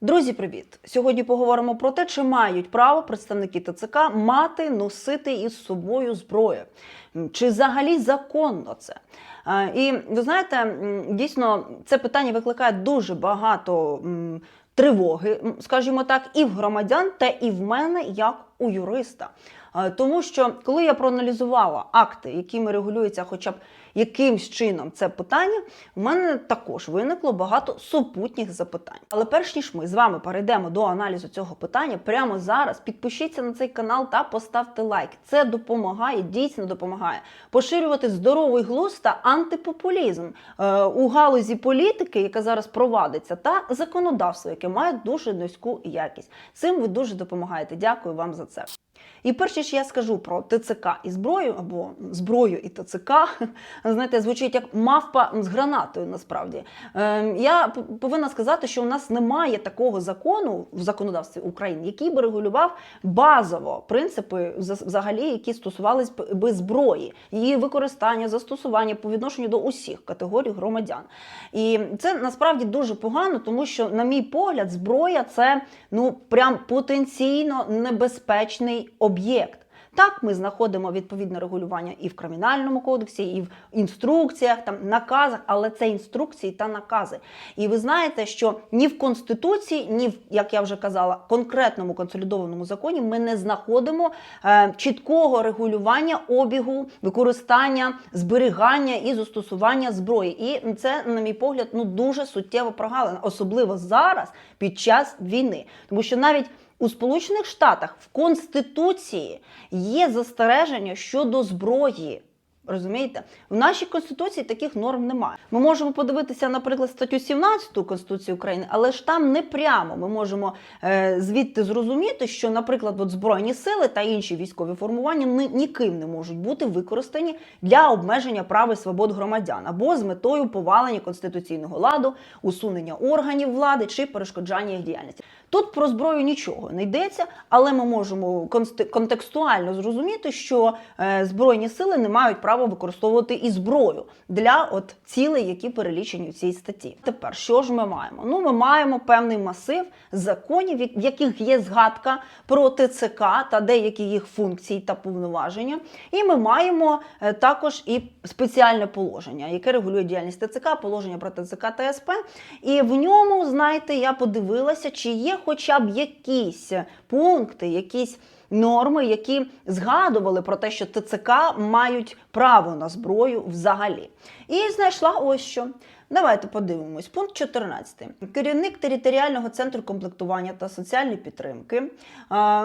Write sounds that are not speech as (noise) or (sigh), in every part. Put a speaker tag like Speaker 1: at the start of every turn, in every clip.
Speaker 1: Друзі, привіт! Сьогодні поговоримо про те, чи мають право представники ТЦК мати носити із собою зброю, чи взагалі законно це. І ви знаєте, дійсно це питання викликає дуже багато тривоги, скажімо так, і в громадян, та і в мене як у юриста. Тому що коли я проаналізувала акти, якими регулюється хоча б якимсь чином це питання, у мене також виникло багато супутніх запитань. Але перш ніж ми з вами перейдемо до аналізу цього питання, прямо зараз підпишіться на цей канал та поставте лайк. Це допомагає, дійсно допомагає поширювати здоровий глузд та антипопулізм е, у галузі політики, яка зараз провадиться, та законодавство, яке має дуже низьку якість. Цим ви дуже допомагаєте. Дякую вам за це. І перш ніж я скажу про ТЦК і зброю або зброю і ТЦК, (laughs) знаєте, звучить як мавпа з гранатою. Насправді Е, я повинна сказати, що у нас немає такого закону в законодавстві України, який би регулював базово принципи взагалі, які стосувались би зброї, її використання, застосування по відношенню до усіх категорій громадян. І це насправді дуже погано, тому що, на мій погляд, зброя це ну прям потенційно небезпечний об'єкт. Так, ми знаходимо відповідне регулювання і в кримінальному кодексі, і в інструкціях, там наказах, але це інструкції та накази. І ви знаєте, що ні в конституції, ні в як я вже казала, конкретному консолідованому законі ми не знаходимо е, чіткого регулювання обігу, використання, зберігання і застосування зброї. І це, на мій погляд, ну дуже суттєво прогалина, особливо зараз під час війни, тому що навіть у Сполучених Штатах в Конституції є застереження щодо зброї. Розумієте, в нашій конституції таких норм немає. Ми можемо подивитися, наприклад, статтю 17 Конституції України, але ж там не прямо ми можемо е, звідти зрозуміти, що, наприклад, от збройні сили та інші військові формування ні, ніким не можуть бути використані для обмеження прав і свобод громадян або з метою повалення конституційного ладу, усунення органів влади чи перешкоджання їх діяльності. Тут про зброю нічого не йдеться, але ми можемо контекстуально зрозуміти, що е, збройні сили не мають права використовувати і зброю для от цілей, які перелічені в цій статті. Тепер що ж ми маємо? Ну, ми маємо певний масив законів, в яких є згадка про ТЦК та деякі їх функції та повноваження. І ми маємо е, також і спеціальне положення, яке регулює діяльність ТЦК, положення про ТЦК та СП. І в ньому, знаєте, я подивилася, чи є хоча б якісь пункти, якісь. Норми, які згадували про те, що ТЦК мають право на зброю взагалі. І знайшла ось що. Давайте подивимось. Пункт 14. Керівник територіального центру комплектування та соціальної підтримки.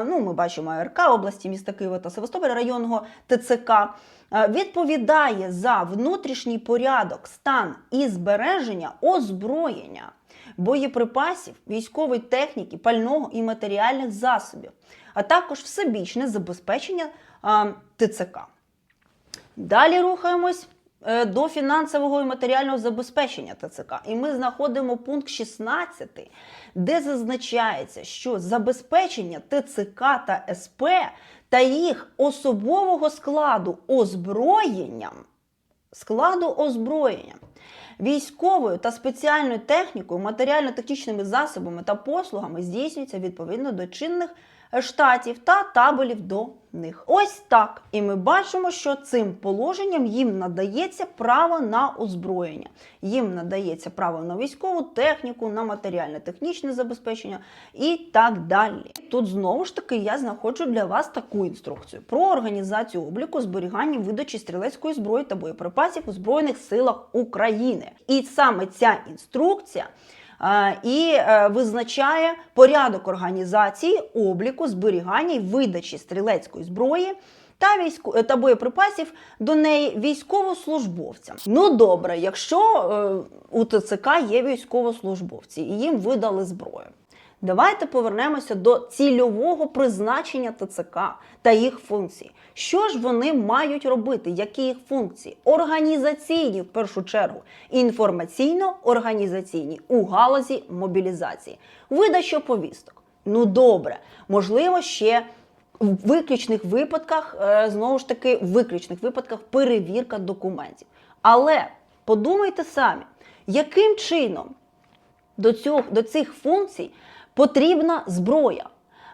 Speaker 1: ну, ми бачимо АРК області, міста Києва та Севастополя районного ТЦК. Відповідає за внутрішній порядок, стан і збереження озброєння, боєприпасів, військової техніки, пального і матеріальних засобів, а також всебічне забезпечення ТЦК. Далі рухаємось е, до фінансового і матеріального забезпечення ТЦК. І ми знаходимо пункт 16, де зазначається, що забезпечення ТЦК та СП та їх особового складу озброєнням, складу озброєння. Військовою та спеціальною технікою, матеріально-технічними засобами та послугами здійснюється відповідно до чинних штатів та табелів до них. Ось так. І ми бачимо, що цим положенням їм надається право на озброєння. Їм надається право на військову техніку, на матеріально-технічне забезпечення і так далі. Тут знову ж таки я знаходжу для вас таку інструкцію про організацію обліку, зберігання, видачі стрілецької зброї та боєприпасів у Збройних силах України. І саме ця інструкція. е, І е, визначає порядок організації обліку, зберігання і видачі стрілецької зброї та військо та боєприпасів до неї військовослужбовцям. Ну добре, якщо е, у ТЦК є військовослужбовці і їм видали зброю. Давайте повернемося до цільового призначення ТЦК та їх функцій. Що ж вони мають робити? Які їх функції? Організаційні в першу чергу, інформаційно-організаційні у галузі мобілізації, видача повісток. Ну добре, можливо, ще в виключних випадках, е, знову ж таки, в виключних випадках перевірка документів. Але подумайте самі, яким чином до, цього, до цих функцій потрібна зброя.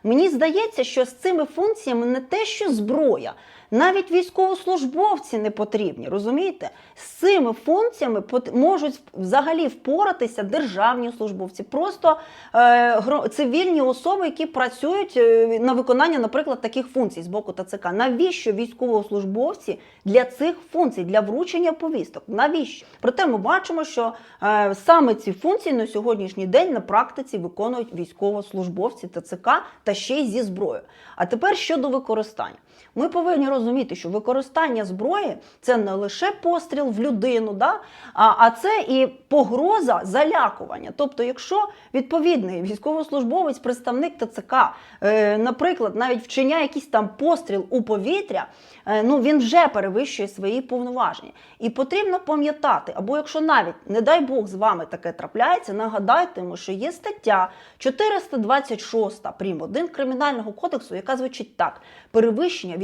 Speaker 1: Мені здається, що з цими функціями не те, що зброя, навіть військовослужбовці не потрібні. Розумієте? З цими функціями можуть взагалі впоратися державні службовці, просто е, цивільні особи, які працюють е, на виконання, наприклад, таких функцій з боку ТЦК. Навіщо військовослужбовці для цих функцій, для вручення повісток? Навіщо? Проте ми бачимо, що е, саме ці функції на сьогоднішній день на практиці виконують військовослужбовці ТЦК та ще й зі зброєю. А тепер щодо використання. Ми повинні розуміти, що використання зброї це не лише постріл в людину, да? а, а це і погроза залякування. Тобто, якщо відповідний військовослужбовець, представник ТЦК, е, наприклад, навіть вчиняє якийсь там постріл у повітря, е, ну він вже перевищує свої повноваження. І потрібно пам'ятати, або якщо навіть, не дай Бог, з вами таке трапляється, нагадайте йому, що є стаття 426 прим. 1 Кримінального кодексу, яка звучить так: перевищення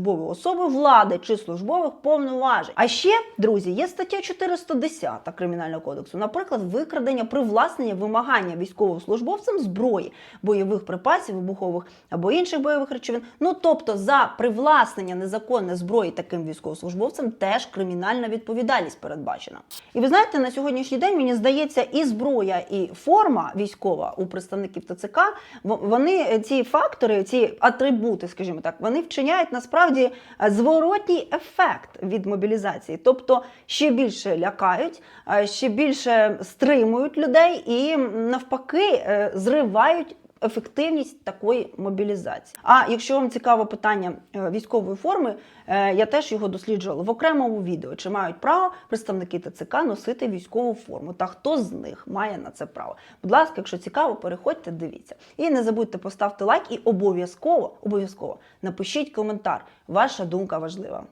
Speaker 1: військовослужбової особи влади чи службових повноважень. А ще, друзі, є стаття 410 Кримінального кодексу, наприклад, викрадення, привласнення, вимагання військовослужбовцям зброї, бойових припасів, вибухових або інших бойових речовин. Ну тобто за привласнення незаконної зброї таким військовослужбовцям теж кримінальна відповідальність передбачена. І ви знаєте, на сьогоднішній день мені здається, і зброя, і форма військова у представників ТЦК, вони е, ці фактори, ці атрибути, скажімо так, вони вчиняють насправді е, зворотній ефект від мобілізації, тобто ще більше лякають, е, ще більше стримують людей і навпаки е, зривають. Ефективність такої мобілізації. А якщо вам цікаво питання е, військової форми, е, я теж його досліджувала в окремому відео. Чи мають право представники ТЦК носити військову форму? Та хто з них має на це право? Будь ласка, якщо цікаво, переходьте, дивіться. І не забудьте поставити лайк і обов'язково, обов'язково напишіть коментар. Ваша думка важлива.